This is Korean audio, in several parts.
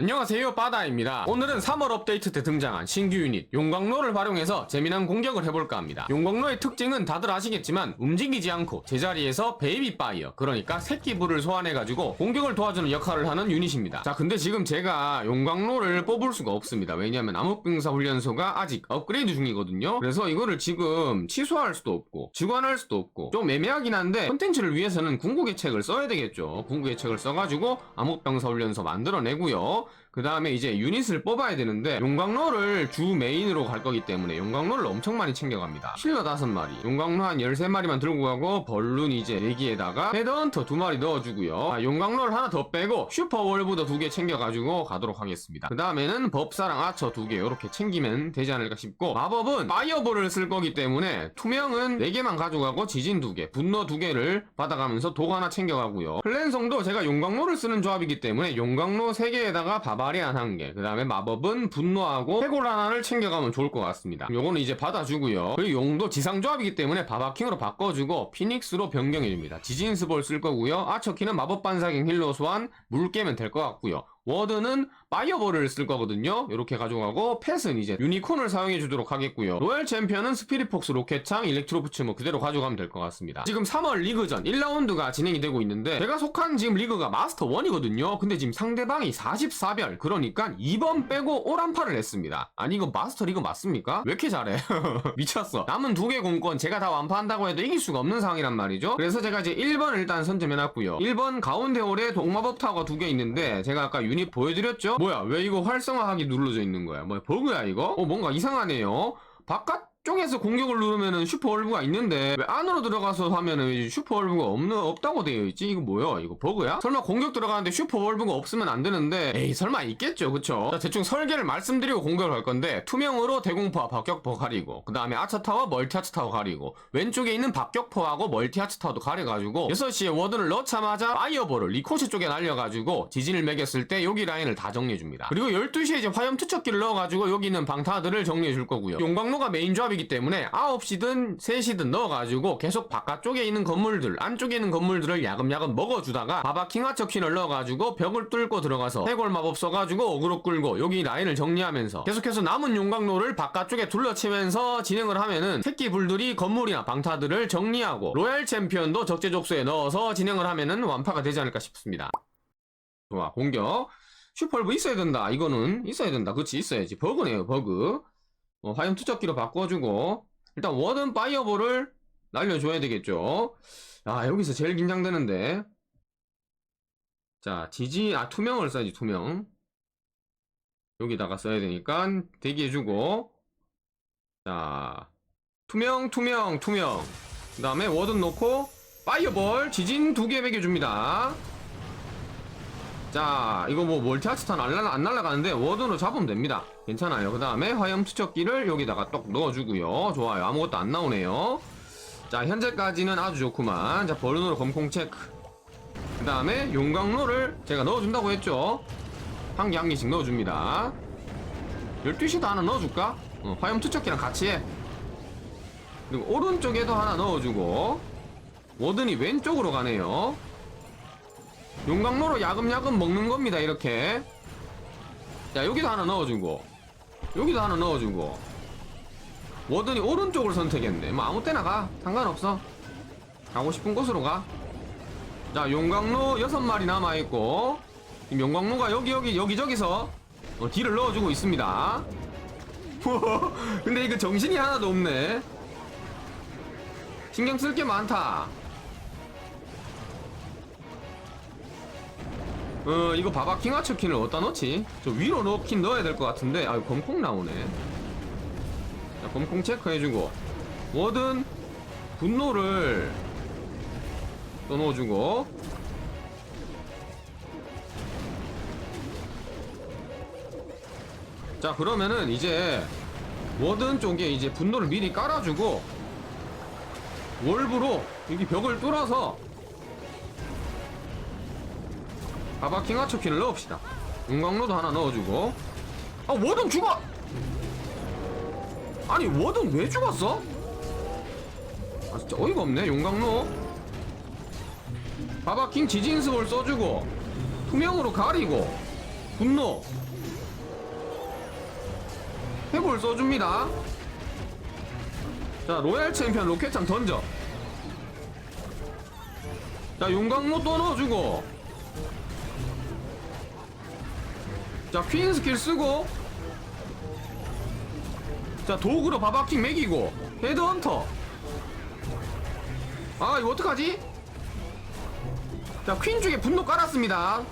안녕하세요 바다입니다. 오늘은 3월 업데이트 때 등장한 신규 유닛 용광로를 활용해서 재미난 공격을 해볼까 합니다. 용광로의 특징은 다들 아시겠지만 움직이지 않고 제자리에서 베이비 파이어 그러니까 새끼불을 소환해가지고 공격을 도와주는 역할을 하는 유닛입니다. 자 근데 지금 제가 용광로를 뽑을 수가 없습니다. 왜냐면 암흑병사 훈련소가 아직 업그레이드 중이거든요. 그래서 이거를 지금 취소할 수도 없고 지관할 수도 없고 좀 애매하긴 한데 컨텐츠를 위해서는 궁극의 책을 써야 되겠죠. 궁극의 책을 써가지고 암흑병사 훈련소 만들어내고요 그 다음에 이제 유닛을 뽑아야 되는데 용광로를 주 메인으로 갈 거기 때문에 용광로를 엄청 많이 챙겨갑니다. 힐러 5마리. 용광로 한 13마리만 들고 가고 벌룬 이제 4개에다가 헤드헌터 2마리 넣어주고요. 아, 용광로를 하나 더 빼고 슈퍼월브도 2개 챙겨가지고 가도록 하겠습니다. 그 다음에는 법사랑 아처 2개 이렇게 챙기면 되지 않을까 싶고 마법은 파이어볼을 쓸 거기 때문에 투명은 4개만 가져가고 지진 2개 분노 2개를 받아가면서 독 하나 챙겨가고요. 클랜성도 제가 용광로를 쓰는 조합이기 때문에 용광로 3개에다가 바바리안 1개 그 다음에 마법은 분노하고 해골 하나를 챙겨가면 좋을 것 같습니다. 요거는 이제 받아주고요. 그리고 용도 지상 조합이기 때문에 바바킹으로 바꿔주고 피닉스로 변경해줍니다. 지진스볼 쓸 거고요. 아처키는 마법 반사경 힐러 소환 물 깨면 될 것 같고요 워드는 파이어볼을 쓸 거거든요. 이렇게 가져가고 펫은 이제 유니콘을 사용해 주도록 하겠고요. 로얄 챔피언은 스피릿폭스 로켓창 일렉트로프츠 뭐 그대로 가져가면 될 것 같습니다. 지금 3월 리그전 1라운드가 진행이 되고 있는데 제가 속한 지금 리그가 마스터 1이거든요. 근데 지금 상대방이 44별 그러니까 2번 빼고 오란파를 했습니다. 아니 이거 마스터 리그 맞습니까? 왜 이렇게 잘해? 미쳤어. 남은 두 개 공권 제가 다 완파한다고 해도 이길 수가 없는 상황이란 말이죠. 그래서 제가 이제 1번 일단 선점해놨고요. 1번 가운데 홀에 동마법 타워가 두 개 있는데 제가 아까 유닛 보여드렸죠? 뭐야 왜 이거 활성화하기 눌러져 있는 거야? 뭐야 버그야 이거? 어 뭔가 이상하네요. 바깥 쪽에서 공격을 누르면은 슈퍼 얼브가 있는데 왜 안으로 들어가서 하면은 슈퍼 얼브가 없는 없다고 되어 있지 이거 뭐야 이거 버그야? 설마 공격 들어가는데 슈퍼 얼브가 없으면 안 되는데 에이 설마 있겠죠 그쵸? 자 대충 설계를 말씀드리고 공격을 할 건데 투명으로 대공포와 박격포 가리고 그 다음에 아차 타워 멀티 아차 타워 가리고 왼쪽에 있는 박격포하고 멀티 아차 타워도 가려가지고 6시에 워든을 넣자마자 파이어볼을 리코시 쪽에 날려가지고 지진을 매겼을 때 여기 라인을 다 정리해줍니다 그리고 12시에 이제 화염 투척기를 넣어가지고 여기 있는 방타들을 정리해줄 거고요 용광로가 메인 조합이 기 때문에 9시든 3시든 넣어가지고 계속 바깥쪽에 있는 건물들 안쪽에 있는 건물들을 야금야금 먹어주다가 바바 킹 하처킨을 넣어가지고 벽을 뚫고 들어가서 해골 마법 써가지고 어그로 끌고 여기 라인을 정리하면서 계속해서 남은 용광로를 바깥쪽에 둘러치면서 진행을 하면은 새끼 불들이 건물이나 방타들을 정리하고 로얄 챔피언도 적재적소에 넣어서 진행을 하면은 완파가 되지 않을까 싶습니다. 좋아 공격. 슈퍼얼브 있어야 된다. 이거는 있어야 된다. 그치 있어야지. 버그네요 버그 어, 화염 투척기로 바꿔주고 일단 워든 파이어볼을 날려줘야 되겠죠. 아 여기서 제일 긴장되는데. 자 지지 아 투명을 써야지 투명. 여기다가 써야 되니까 대기해주고. 자 투명 투명 투명. 그 다음에 워든 놓고 파이어볼 지진 두 개 매겨줍니다 자 이거 뭐 멀티하츠탄 안, 날라, 안 날라가는데 워든으로 잡으면 됩니다. 괜찮아요. 그 다음에 화염 투척기를 여기다가 똑 넣어주고요. 좋아요. 아무것도 안 나오네요. 자 현재까지는 아주 좋구만. 자 버른으로 검콩 체크. 그 다음에 용광로를 제가 넣어준다고 했죠? 한 개 한 개씩 넣어줍니다. 12시도 하나 넣어줄까? 어, 화염 투척기랑 같이 해. 그리고 오른쪽에도 하나 넣어주고 워든이 왼쪽으로 가네요 용광로로 야금야금 먹는 겁니다 이렇게. 자 여기도 하나 넣어주고 여기도 하나 넣어주고. 워든이 오른쪽을 선택했네. 뭐 아무 때나 가. 상관없어. 가고 싶은 곳으로 가자 용광로 6마리 남아있고 용광로가 여기 여기 여기저기서 어, 딜을 넣어주고 있습니다. 근데 이거 정신이 하나도 없네. 신경 쓸 게 많다 어 이거 바바킹 하처킨을 어디다 넣지? 저 위로 넣긴 넣어야 될 것 같은데. 아 검콩 나오네. 자 검콩 체크해주고. 워든 분노를 또 넣어주고. 자 그러면은 이제 워든 쪽에 이제 분노를 미리 깔아주고 월브로 여기 벽을 뚫어서 바바킹 하초키를 넣읍시다. 은광로도 하나 넣어주고. 아 워든 죽어! 아니 워든 왜 죽었어? 아 진짜 어이가 없네 용광로. 바바킹 지진스볼 써주고 투명으로 가리고 분노. 해골 써줍니다. 자 로얄 챔피언 로켓창 던져. 자 용광로 또 넣어주고 자 퀸 스킬 쓰고. 자 도구로 바바킹 매기고. 헤드헌터. 아 이거 어떡하지? 자퀸 쪽에 분노 깔았습니다.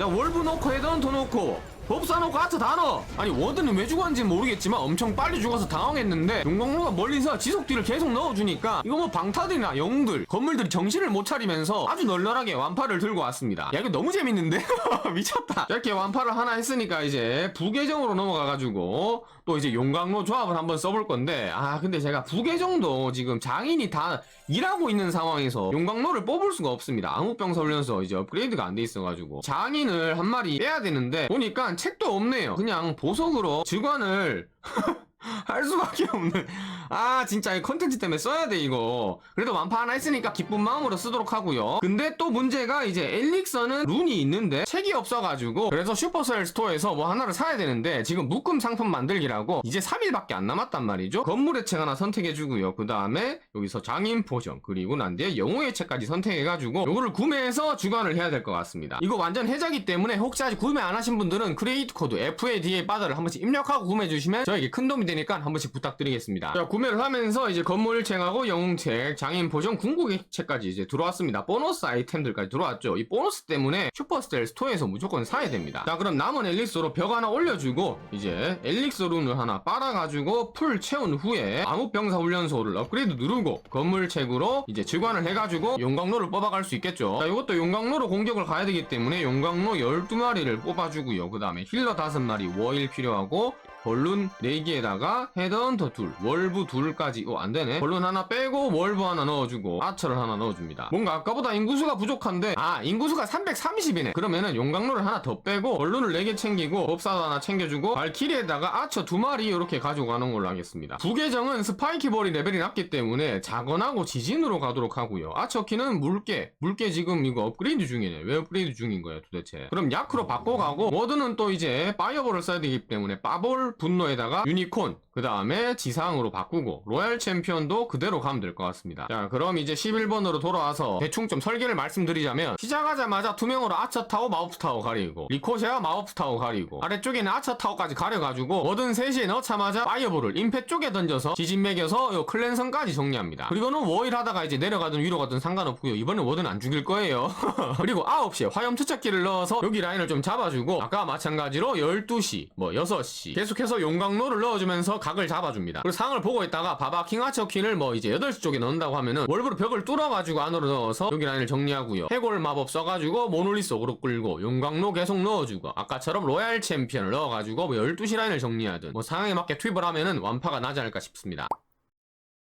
야 월브 놓고 헤드헌터 놓고 법사 놓고 아트 다 넣어. 아니 워드는 왜 죽었는지 모르겠지만 엄청 빨리 죽어서 당황했는데 용광로가 멀리서 지속딜을 계속 넣어주니까 이거 뭐 방타들이나 영웅들 건물들이 정신을 못 차리면서 아주 널널하게 완파를 들고 왔습니다. 야 이거 너무 재밌는데? 미쳤다. 이렇게 완파를 하나 했으니까 이제 부계정으로 넘어가가지고 또 이제 용광로 조합을 한번 써볼 건데 아 근데 제가 부계정도 지금 장인이 다 일하고 있는 상황에서 용광로를 뽑을 수가 없습니다. 암흑병사 훈련소 이제 업그레이드가 안 돼 있어가지고 장인을 한 마리 빼야 되는데 보니까 책도 없네요. 그냥 보석으로 직관을 할 수밖에 없는 아 진짜 이 컨텐츠 때문에 써야 돼 이거. 그래도 완파 하나 했으니까 기쁜 마음으로 쓰도록 하고요. 근데 또 문제가 이제 엘릭서는 룬이 있는데 책이 없어가지고 그래서 슈퍼셀 스토어에서 뭐 하나를 사야 되는데 지금 묶음 상품 만들기라고 이제 3일밖에 안 남았단 말이죠. 건물의 책 하나 선택해주고요. 그 다음에 여기서 장인 포션 그리고 난 뒤에 영웅의 책까지 선택해가지고 요거를 구매해서 주관을 해야 될 것 같습니다. 이거 완전 해자기 때문에 혹시 아직 구매 안 하신 분들은 크레이트 코드 FADA 바다를 한 번씩 입력하고 구매해 주시면 저에게 큰 도움이 되니까 한 번씩 부탁드리겠습니다. 자, 구매를 하면서 이제 건물책하고 영웅책, 장인 보정 궁극의 책까지 이제 들어왔습니다. 보너스 아이템들까지 들어왔죠. 이 보너스 때문에 슈퍼스텔 스토어에서 무조건 사야 됩니다. 자, 그럼 남은 엘릭스로 벽 하나 올려주고 이제 엘릭스 룬을 하나 빨아가지고 풀 채운 후에 암흑병사 훈련소를 업그레이드 누르고 건물책으로 이제 직관을 해가지고 용광로를 뽑아갈 수 있겠죠. 자, 이것도 용광로로 공격을 가야 되기 때문에 용광로 12마리를 뽑아주고요. 그 다음에 힐러 5마리 워일 필요하고 벌룬 4개에다가 헤드헌터 둘, 월브 둘까지. 어 안되네. 벌룬 하나 빼고 월브 하나 넣어주고 아처를 하나 넣어줍니다. 뭔가 아까보다 인구수가 부족한데 아 인구수가 330이네. 그러면은 용광로를 하나 더 빼고 벌룬을 4개 챙기고 법사도 하나 챙겨주고 발키리에다가 아처 두 마리 이렇게 가지고 가는 걸로 하겠습니다. 부계정은 스파이키볼이 레벨이 낮기 때문에 자건하고 지진으로 가도록 하고요. 아처키는 물개 물개 지금 이거 업그레이드 중이네. 왜 업그레이드 중인 거야 도대체? 그럼 야크로 바꿔가고 워드는 또 이제 파이어볼을 써야 되기 때문에 빠볼 분노에다가 유니콘 그 다음에 지상으로 바꾸고 로얄 챔피언도 그대로 가면 될 것 같습니다. 자 그럼 이제 11번으로 돌아와서 대충 좀 설계를 말씀드리자면 시작하자마자 투명으로 아처 타워 마우프 타워 가리고 리코시아 마우프 타워 가리고 아래쪽에는 아처 타워까지 가려가지고 워든 3시에 넣자마자 파이어볼을 임페 쪽에 던져서 지진 매겨서 요 클랜선까지 정리합니다. 그리고는 워일 하다가 이제 내려가든 위로 가든 상관없고요. 이번엔 워든 안 죽일 거예요. 그리고 9시에 화염 투척기를 넣어서 여기 라인을 좀 잡아주고 아까 마찬가지로 12시 뭐 6시 계속해서 용광로를 넣어주면서 각을 잡아줍니다. 그리고 상을 보고 있다가 바바 킹하처키를 뭐 이제 8시 쪽에 넣는다고 하면은 월브로 벽을 뚫어가지고 안으로 넣어서 여기 라인을 정리하고요. 해골 마법 써가지고 모놀리 속으로 끌고 용광로 계속 넣어주고 아까처럼 로얄 챔피언을 넣어가지고 뭐 12시 라인을 정리하든 뭐 상황에 맞게 투입을 하면은 완파가 나지 않을까 싶습니다.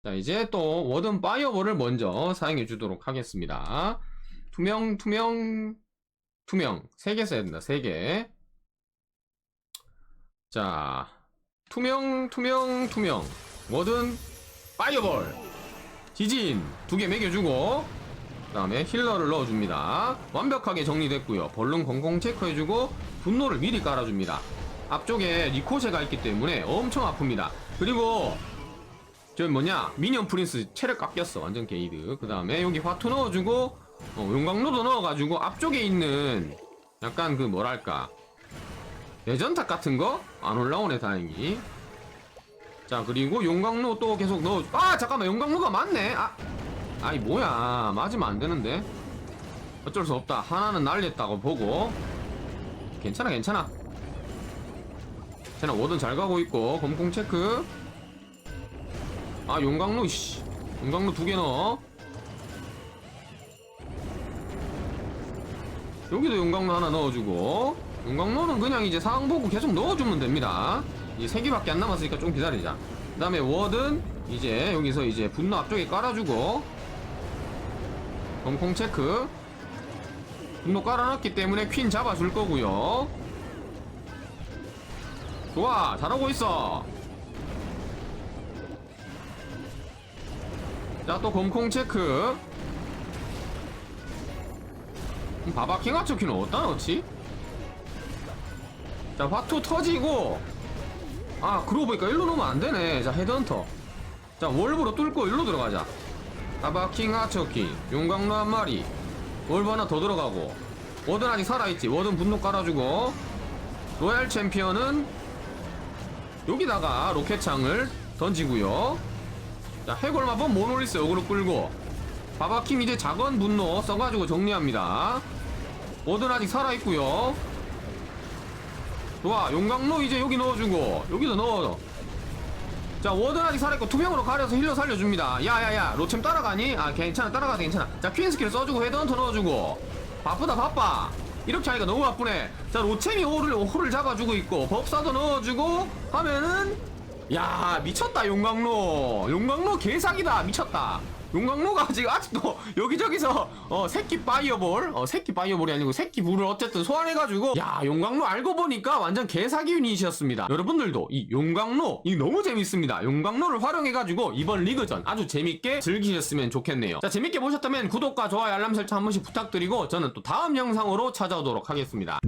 자 이제 또 워든 파이어볼을 먼저 사용해 주도록 하겠습니다. 투명 투명 투명. 3개 써야 된다 3개 자 투명 투명 투명. 워든 파이어볼. 지진 두 개 매겨주고 그 다음에 힐러를 넣어줍니다. 완벽하게 정리됐고요. 벌룬 공공 체크해주고 분노를 미리 깔아줍니다. 앞쪽에 리코세가 있기 때문에 엄청 아픕니다. 그리고 저 뭐냐 미니언 프린스 체력 깎였어. 완전 게이드. 그 다음에 여기 화투 넣어주고 어, 용광로도 넣어가지고 앞쪽에 있는 약간 그 뭐랄까 내전탑 같은 거? 안 올라오네 다행히. 자 그리고 용광로 또 계속 넣어. 아 잠깐만 용광로가 맞네. 아 아이 뭐야. 맞으면 안 되는데. 어쩔 수 없다. 하나는 날렸다고 보고. 괜찮아 괜찮아. 괜찮아 워든 잘 가고 있고 검콩 체크. 아 용광로 씨. 용광로 두 개 넣어. 여기도 용광로 하나 넣어주고 용광로는 그냥 이제 상황 보고 계속 넣어주면 됩니다. 이제 세 개밖에 안 남았으니까 좀 기다리자. 그 다음에 워든 이제 여기서 이제 분노 앞쪽에 깔아주고 검콩 체크. 분노 깔아놨기 때문에 퀸 잡아줄 거고요. 좋아 잘하고 있어. 자또 검콩 체크. 바바킹 하초키는 어디다 넣지? 자 화투 터지고. 아 그러고 보니까 일로 놓으면 안 되네. 자 헤드헌터. 자 월브로 뚫고 일로 들어가자. 아바킹 하처킹 용광로 한 마리. 월브 하나 더 들어가고. 워든 아직 살아있지? 워든 분노 깔아주고. 로얄 챔피언은 여기다가 로켓창을 던지고요. 자 해골 마법 모노리스 역으로 끌고. 바바킴 이제 작은 분노 써가지고 정리합니다. 워든 아직 살아있고요 좋아 용광로 이제 여기 넣어주고 여기도 넣어 자 워든 아직 살아있고 투명으로 가려서 힐러 살려줍니다. 야야야 로챔 따라가니? 아 괜찮아 따라가도 괜찮아. 자 퀸 스킬 써주고 헤드헌터 넣어주고. 바쁘다 바빠. 이렇게 하니까 너무 바쁘네. 자 로챔이 호를, 호를 잡아주고 있고 법사도 넣어주고 하면은 야 미쳤다 용광로. 용광로 개사기다 미쳤다 용광로가 지금 아직도 여기저기서 어 새끼 파이어볼 어 새끼 파이어볼이 아니고 새끼 불을 어쨌든 소환해가지고 야 용광로 알고 보니까 완전 개사기 유닛이었습니다. 여러분들도 이 용광로 이 너무 재밌습니다. 용광로를 활용해가지고 이번 리그전 아주 재밌게 즐기셨으면 좋겠네요. 자 재밌게 보셨다면 구독과 좋아요 알람 설정 한 번씩 부탁드리고 저는 또 다음 영상으로 찾아오도록 하겠습니다